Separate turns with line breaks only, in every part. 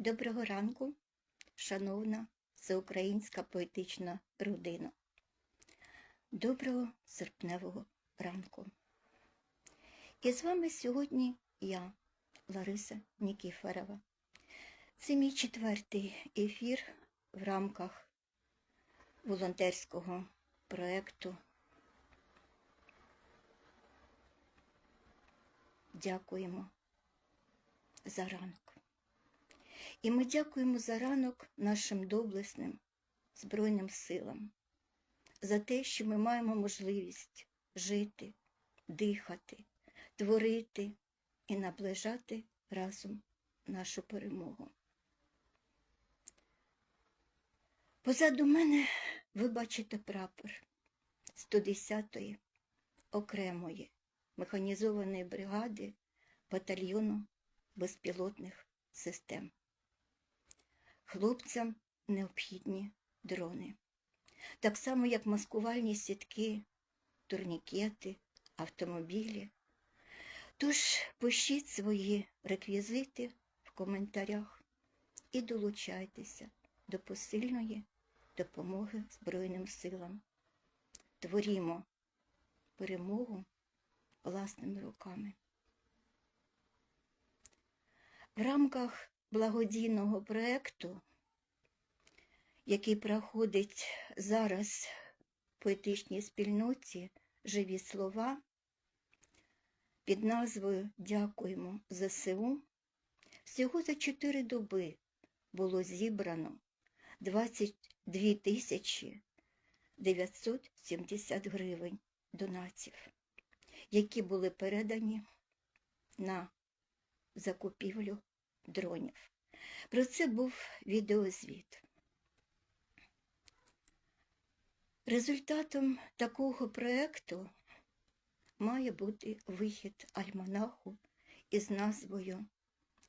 Доброго ранку, шановна всеукраїнська поетична родина. Доброго серпневого ранку. І з вами сьогодні я, Лариса Нікіфорова. Це мій четвертий ефір в рамках волонтерського проєкту. Дякуємо за ранок. І ми дякуємо за ранок нашим доблесним Збройним силам, за те, що ми маємо можливість жити, дихати, творити і наближати разом нашу перемогу. Позаду мене ви бачите прапор 110-ї окремої механізованої бригади батальйону безпілотних систем. Хлопцям необхідні дрони. Так само, як маскувальні сітки, турнікети, автомобілі. Тож пишіть свої реквізити в коментарях і долучайтеся до посильної допомоги Збройним силам. Творімо перемогу власними руками. В рамках благодійного проєкту, який проходить зараз в поетичній спільноті Живі слова, під назвою Дякуємо ЗСУ, всього за 4 доби було зібрано 22 тисячі 970 гривень донатів, які були передані на закупівлю дронів. Про це був відеозвіт. Результатом такого проєкту має бути вихід альманаху із назвою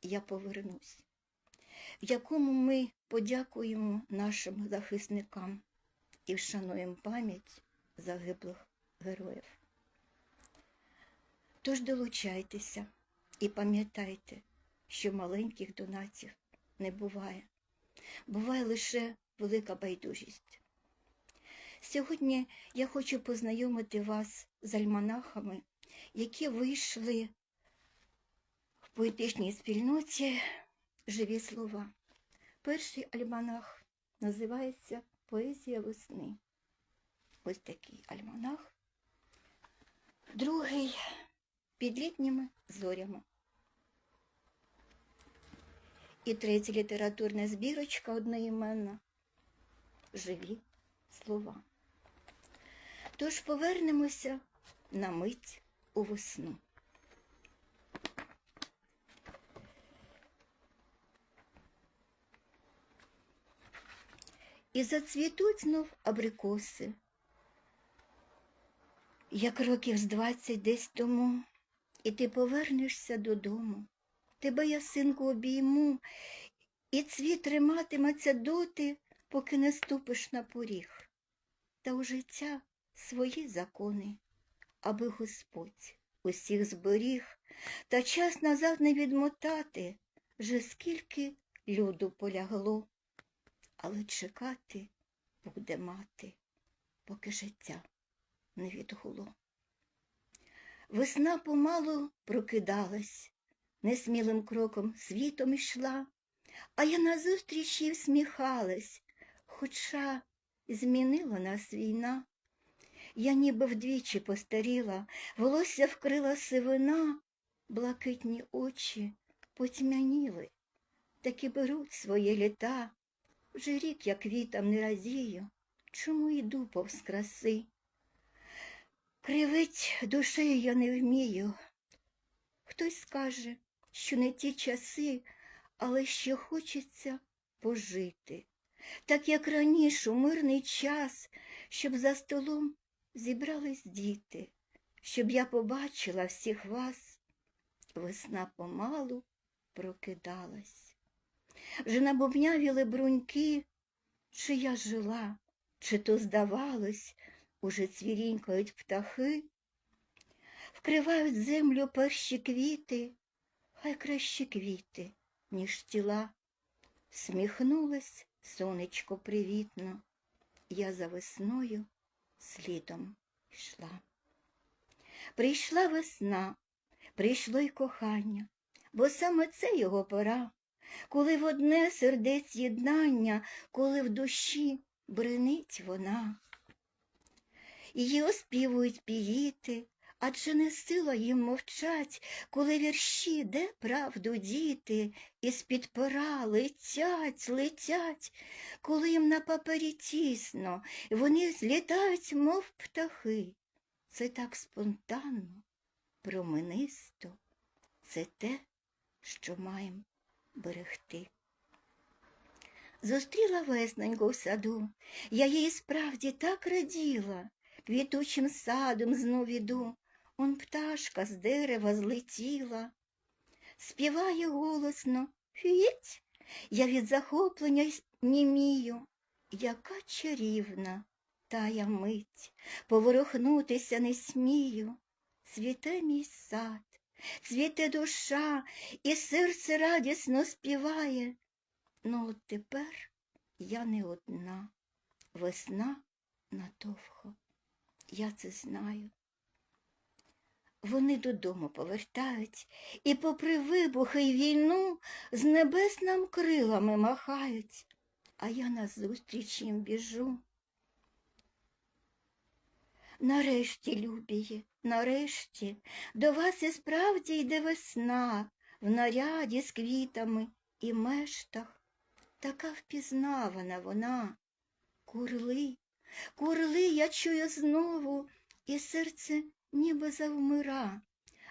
Я повернусь, в якому ми подякуємо нашим захисникам і вшануємо пам'ять загиблих героїв. Тож долучайтеся і пам'ятайте, що маленьких донатів не буває. Буває лише велика байдужість. Сьогодні я хочу познайомити вас з альманахами, які вийшли в поетичній спільноті Живі слова. Перший альманах називається Поезія весни. Ось такий альманах. Другий під літніми зорями. І третя літературна збірочка одноіменна Живі слова. Тож повернемося на мить у весну. І зацвітуть знов абрикоси, як років з двадцять десь тому, і ти повернешся додому. Тебе я, синку, обійму, і цвіт триматиметься доти, поки не ступиш на поріг. Та у життя свої закони, аби Господь усіх зберіг, та час назад не відмотати, вже скільки люду полягло, але чекати буде мати, поки життя не відгуло. Весна помалу прокидалась, несмілим кроком світом йшла, а я назустріч їй всміхалась, хоча змінила нас війна. Я ніби вдвічі постаріла, волосся вкрила сивина, блакитні очі потьмяніли, таки беруть свої літа. Вже рік, як вітам не радію, чому йду повз краси. Кривить душею я не вмію. Хтось скаже, що не ті часи, але ще хочеться пожити, так як раніше у мирний час, щоб за столом зібрались діти, щоб я побачила всіх вас. Весна помалу прокидалась. Вже набубнявіли бруньки, чи я жила, чи то здавалось, уже цвірінькають птахи, вкривають землю перші квіти, хай кращі квіти, ніж тіла, Сміхнулось сонечко привітно, я за весною слідом йшла. Прийшла весна, прийшло й кохання, бо саме це його пора, коли в одне сердець єднання, коли в душі бренить вона. Її оспівують піїти, адже не сила їм мовчать, коли вірші, де правду діти, із-під пера летять, летять, коли їм на папері тісно, вони злітають, мов птахи. Це так спонтанно, променисто, це те, що маємо берегти. Зустріла весненьку в саду, я їй справді так раділа, квітучим садом знов іду, он пташка з дерева злетіла, співає голосно Фіть, я від захоплення німію, яка чарівна тая мить, поворухнутися не смію, цвіте мій сад, цвіте душа, і серце радісно співає. Ну, от тепер я не одна, весна надовго, я це знаю. Вони додому повертають і, попри вибухи й війну, з небес нам крилами махають, а я назустріч їм біжу. Нарешті, любії, нарешті, до вас і справді йде весна, в наряді з квітами і мештах. Така впізнавана вона. Курли, курли, я чую знову, і серце ніби завмира.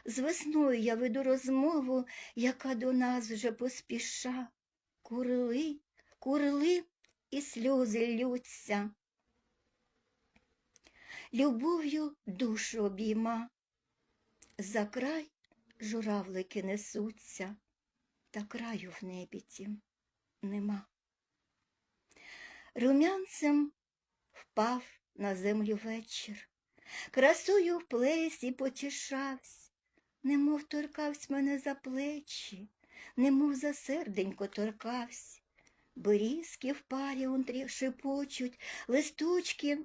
З весною я веду розмову, яка до нас вже поспіша. Курли, курли, і сльози ллються. Любов'ю душу обійма. За край журавлики несуться, та краю в небі тім нема. Румянцем впав на землю вечір, красою в плесі потішавсь, немов торкавсь мене за плечі, немов за серденько торкавсь. Берізки в парі онтрі шепочуть, листочки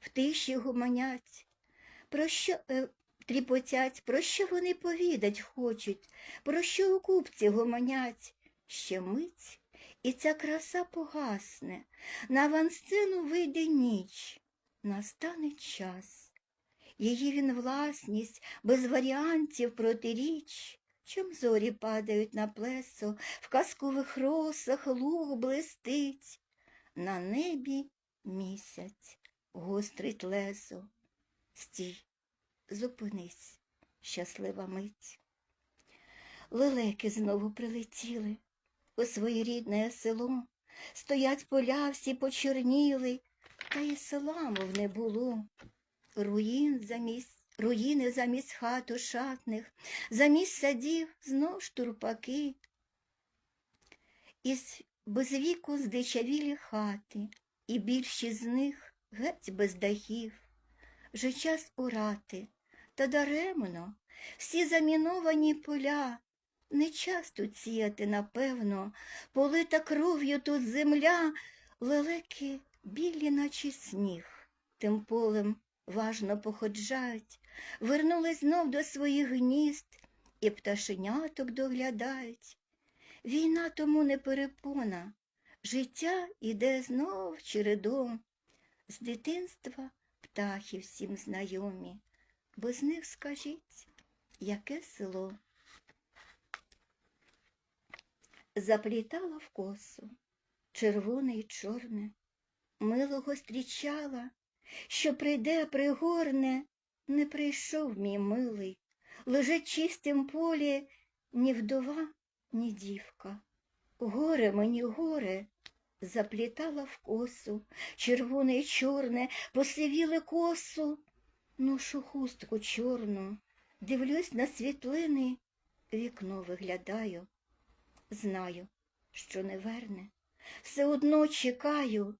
в тиші гуманять. Про що е, тріпотять, про що вони повідать хочуть, про що у купці гомонять. Ще мить, і ця краса погасне, на авансцену вийде ніч, настане час. Її він власність, без варіантів протиріч, чом зорі падають на плесо, в казкових росах луг блистить, на небі місяць гострить лесо. Стій, зупинись, щаслива мить. Лелеки знову прилетіли у своє рідне село, стоять поля всі почорніли, та й села, мов не було. Руїн замість, руїни замість хат ошатних, замість садів знов штурпаки. Із без віку здичавілі хати, і більші з них геть без дахів. Вже час урати, та даремно всі заміновані поля. Не час тут сіяти, напевно, полита кров'ю тут земля, лелеки білі, наче сніг, тим полем важно походжають, вернулись знов до своїх гнізд і пташеняток доглядають. Війна тому не перепона, життя іде знов чередом. З дитинства птахи всім знайомі, бо з них скажіть, яке село. Заплітала в косу, червоне й чорне, милого стрічала, що прийде, пригорне, не прийшов мій милий, лежить чистим полі ні вдова, ні дівка. Горе мені горе, заплітала в косу, червоне й чорне, посивіли косу, ношу хустку чорну, дивлюсь на світлини, вікно виглядаю. Знаю, що не верне, все одно чекаю,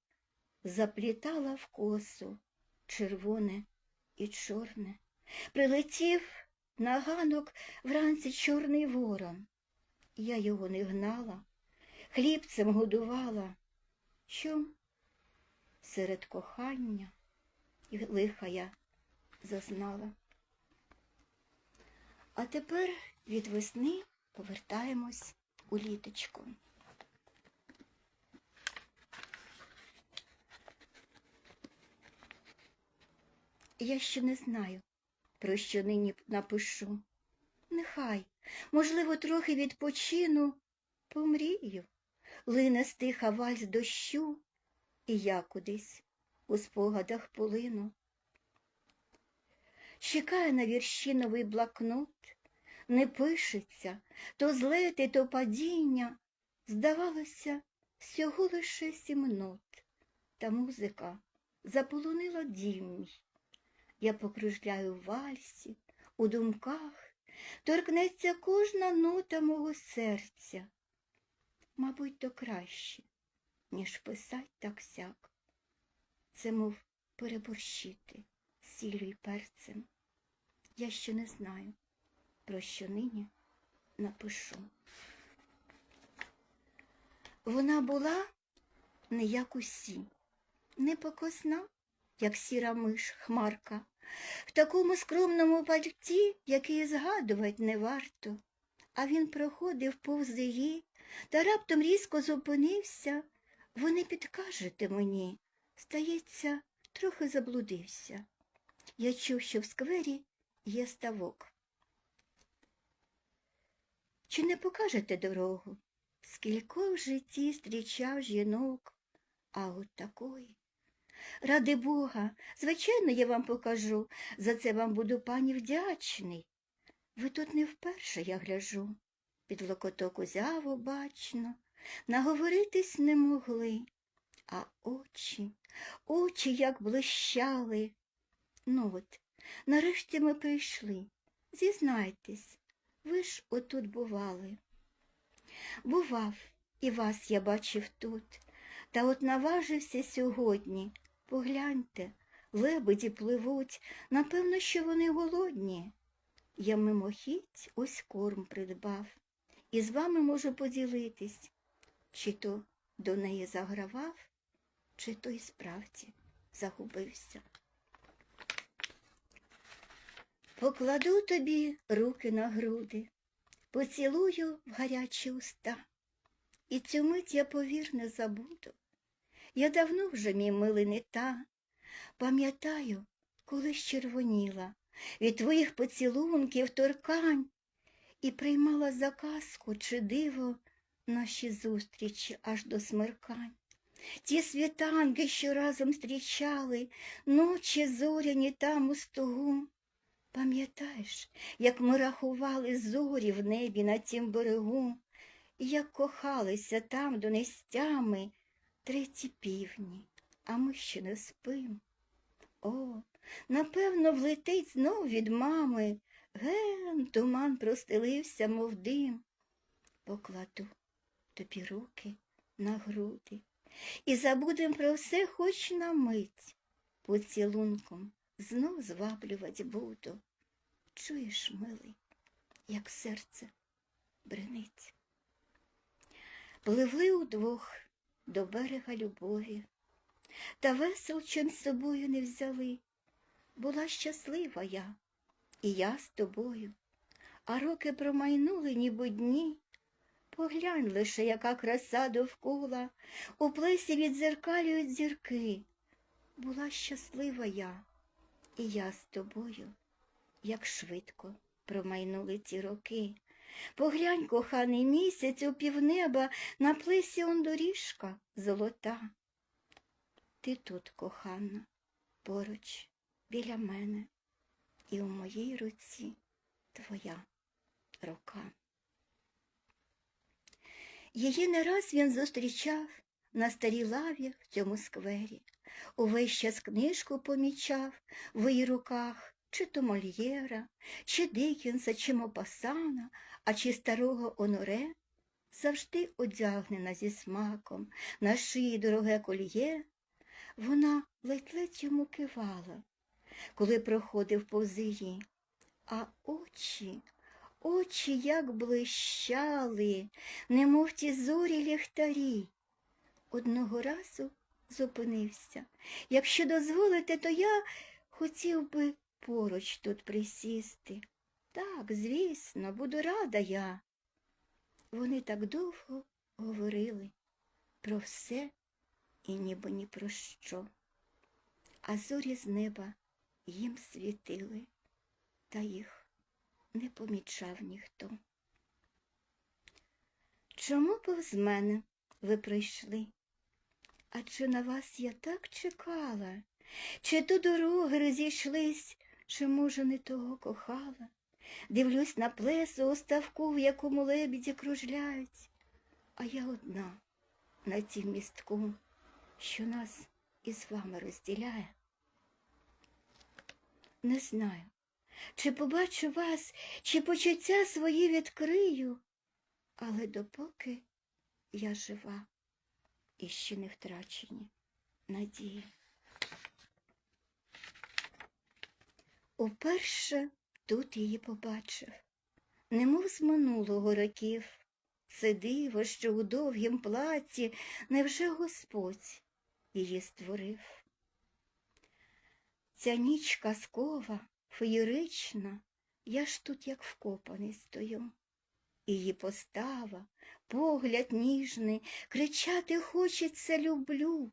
заплітала в косу червоне і чорне. Прилетів на ганок вранці чорний ворон. Я його не гнала, хлібцем годувала. Чом серед кохання і лиха я зазнала. А тепер від весни повертаємось у літочку. Я ще не знаю, про що нині напишу. Нехай, можливо, трохи відпочину, помрію, лине стиха вальс дощу, і я кудись у спогадах полину. Чекає на вірші новий блокнот, не пишеться то злети, то падіння. Здавалося, всього лише сім нот, та музика заполонила дім мій. Я покружляю в вальсі, у думках, торкнеться кожна нота мого серця. Мабуть, то краще, ніж писать так сяк. Це, мов переборщити сіллю й перцем. Я ще не знаю, про що нині напишу. Вона була не як усі, не покосна, як сіра миш, хмарка, в такому скромному пальті, який згадувати не варто. А він проходив повз її та раптом різко зупинився. Ви не підкажете мені, здається, трохи заблудився. Я чув, що в сквері є ставок. Чи не покажете дорогу? Скілько в житті зустрічав жінок, а от такої. Ради Бога, звичайно, я вам покажу, за це вам буду пані вдячний. Ви тут не вперше я гляжу, під локоток узяв обачно, наговоритись не могли, а очі, очі як блищали. Ну от, нарешті ми прийшли. Зізнайтесь, ви ж отут бували. Бував, і вас я бачив тут, та от наважився сьогодні. Погляньте, лебеді пливуть, напевно, що вони голодні. Я мимохідь ось корм придбав, і з вами можу поділитись, чи то до неї загравав, чи то й справді загубився. Покладу тобі руки на груди, поцілую в гарячі уста, і цю мить я повір не забуду. Я давно вже, мій милий, не та, пам'ятаю, коли червоніла від твоїх поцілунків торкань і приймала заказку чи диво наші зустрічі аж до смеркань. Ті світанки, що разом зустрічали, ночі зоряні там у стогу. Пам'ятаєш, як ми рахували зорі в небі на тім берегу, і як кохалися там до нестями треті півні, а ми ще не спим. О, напевно, влетить знов від мами. Ген, туман простелився, мов дим. Покладу тобі руки на груди і забудем про все хоч на мить. Поцілунком знов зваблювать буду. Чуєш, милий, як серце бренить. Пливли удвох до берега любові, та весел чим з собою не взяли. Була щаслива я, і я з тобою, а роки промайнули, ніби дні. Поглянь лише, яка краса довкола, у плесі відзеркалюють зірки. Була щаслива я, і я з тобою, як швидко промайнули ці роки. Поглянь, коханий місяць у півнеба на плесі он доріжка золота. Ти тут, кохана, поруч біля мене, і у моїй руці твоя рука. Її не раз він зустрічав на старій лаві в цьому сквері, увесь час книжку помічав в її руках, чи то Мольєра, чи Дикінса, чи Мопасана, а чи старого Оноре, завжди одягнена зі смаком, на шиї дороге кольє, вона ледь-ледь йому кивала, коли проходив повз її, а очі, очі як блищали, немов ті зорі ліхтарі. Одного разу зупинився. Якщо дозволите, то я хотів би поруч тут присісти. Так, звісно, буду рада я. Вони так довго говорили про все і ніби ні про що. А зорі з неба їм світили, та їх не помічав ніхто. Чому повз мене ви прийшли? А чи на вас я так чекала? Чи то дороги розійшлись, чи, може, не того кохала? Дивлюсь на плесо у ставку, в якому лебіді кружляють, а я одна на цім містку, що нас із вами розділяє. Не знаю, чи побачу вас, чи почуття свої відкрию, але допоки я жива і ще не втрачені надії. Уперше тут її побачив, немов з минулого років. Це диво, що у довгім платі невже Господь її створив. Ця ніч казкова, феєрична, я ж тут, як вкопаний, стою. Її постава, погляд ніжний, кричати хочеться люблю.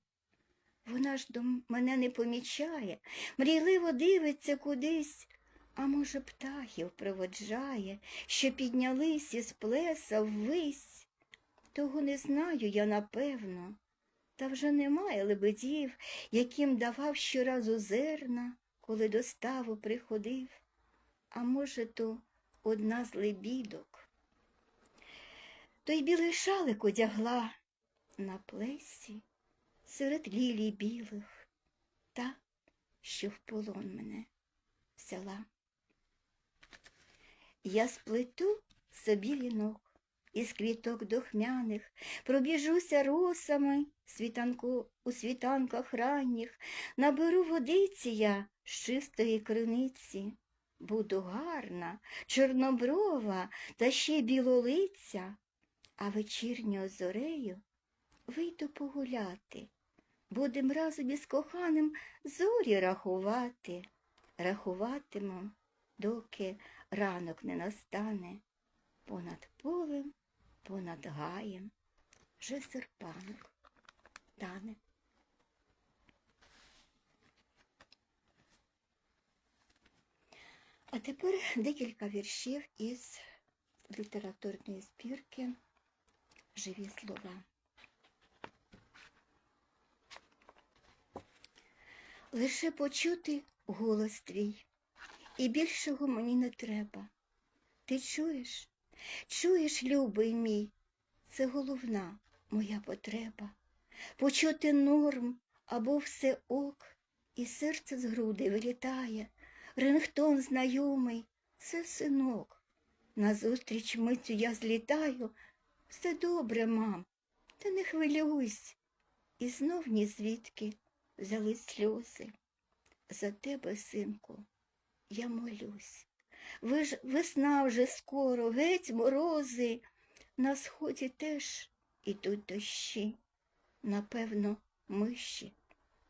Вона ж до мене не помічає, мрійливо дивиться кудись, а може, птахів проводжає, що піднялись із плеса ввись. Того не знаю я напевно, та вже немає лебедів, яким давав щоразу зерна, коли до ставу приходив. А може, то одна з лебідок. Той білий шалик одягла на плесі серед лілій білих, та, що в полон мене взяла. Я сплету собі вінок із квіток дохмяних, пробіжуся росами світанку, у світанках ранніх, наберу водиці я з чистої криниці. Буду гарна, чорноброва та ще білолиця, а вечірньою зорею вийду погуляти. Будем разом із коханим зорі рахувати, рахуватиму, доки ранок не настане, понад полем, понад гаєм, вже серпанок тане. А тепер декілька віршів із літературної збірки Живі слова. Лише почути голос твій, і більшого мені не треба. Ти чуєш? Чуєш, любий мій, це головна моя потреба. Почути норм або все ок, і серце з груди вилітає. Рингтон знайомий, це синок. Назустріч митцю я злітаю. Все добре, мам, та не хвилюйся. І знов ні звідки взяли сльози. За тебе, синку, я молюсь. Ви ж весна вже скоро, геть морози. На сході теж ідуть дощі. Напевно, миші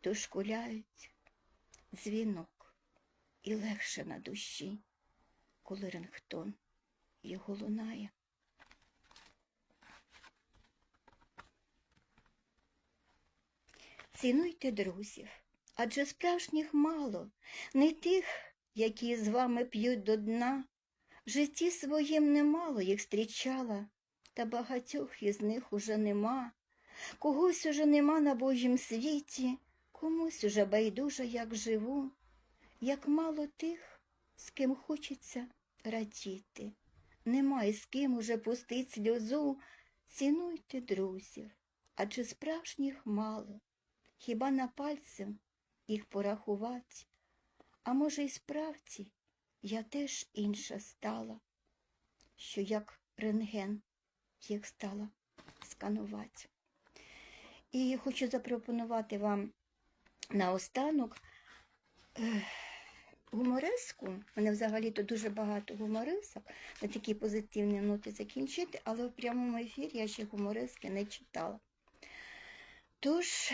дошкуляють дзвінок і легше на душі, коли рингтон його лунає. Цінуйте друзів, адже справжніх мало, не тих, які з вами п'ють до дна. В житті своїм немало їх зустрічала, та багатьох із них уже нема. Когось уже нема на Божім світі, комусь уже байдуже, як живу, як мало тих, з ким хочеться радіти. Нема із ким уже пустить сльозу. Цінуйте друзів, адже справжніх мало. Хіба на пальцем їх порахувати? А може, й справді я теж інша стала, що як рентген їх стала сканувати. І хочу запропонувати вам наостанок е, гумор... гумореску. Мене взагалі-то дуже багато гуморесок, на такі позитивні ноти закінчити, але в прямому ефірі я ще гуморески не читала. Тож,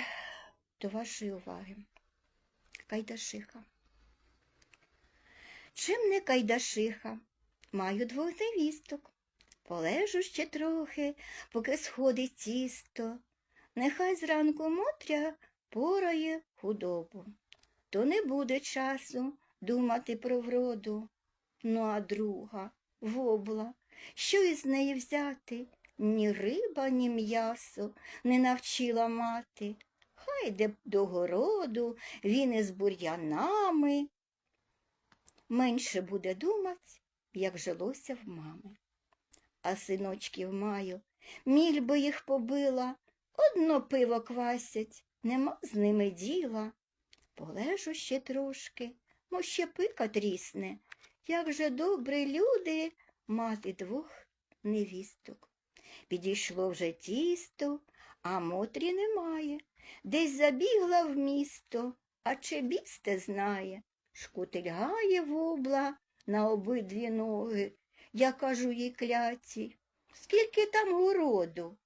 до вашої уваги. Кайдашиха. Чим не кайдашиха? Маю двох невісток. Полежу ще трохи, поки сходить тісто. Нехай зранку Мотря порає худобу. То не буде часу думати про вроду. Ну, а друга, вобла, що із неї взяти? Ні риба, ні м'ясо не навчила мати. Хай йде до городу, він із бур'янами. Менше буде думать, як жилося в мами. А синочків маю, міль би їх побила, одно пиво квасять, нема з ними діла. Полежу ще трошки, мо ще пика трісне, як же добрі люди мати двох невісток. Підійшло вже тісто, а Мотрі немає. Десь забігла в місто, а чи бісте знає. Шкутильгає вобла на обидві ноги. Я кажу їй кляці, скільки там городу?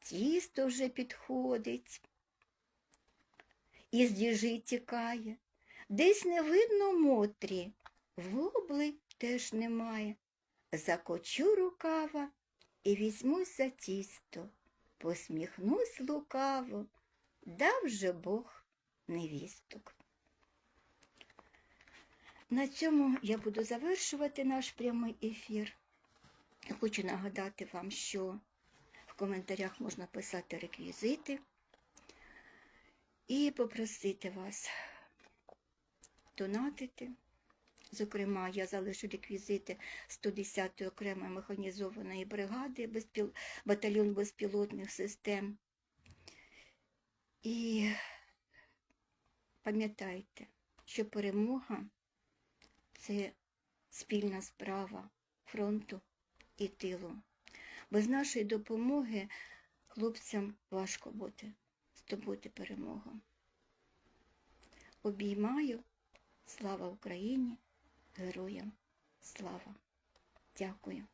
Тісто вже підходить. Із діжі тікає. Десь не видно Мотрі, вобли теж немає. Закочу рукава і візьмусь за тісто, посміхнусь лукаво, дав же Бог невісток. На цьому я буду завершувати наш прямий ефір. Хочу нагадати вам, що в коментарях можна писати реквізити і попросити вас донатити. Зокрема, я залишу реквізити 110-ї окремої механізованої бригади, безпіл... батальйон безпілотних систем. І пам'ятайте, що перемога це спільна справа фронту і тилу. Без нашої допомоги хлопцям важко бути здобути перемогу. Обіймаю. Слава Україні! Героям слава! Дякую.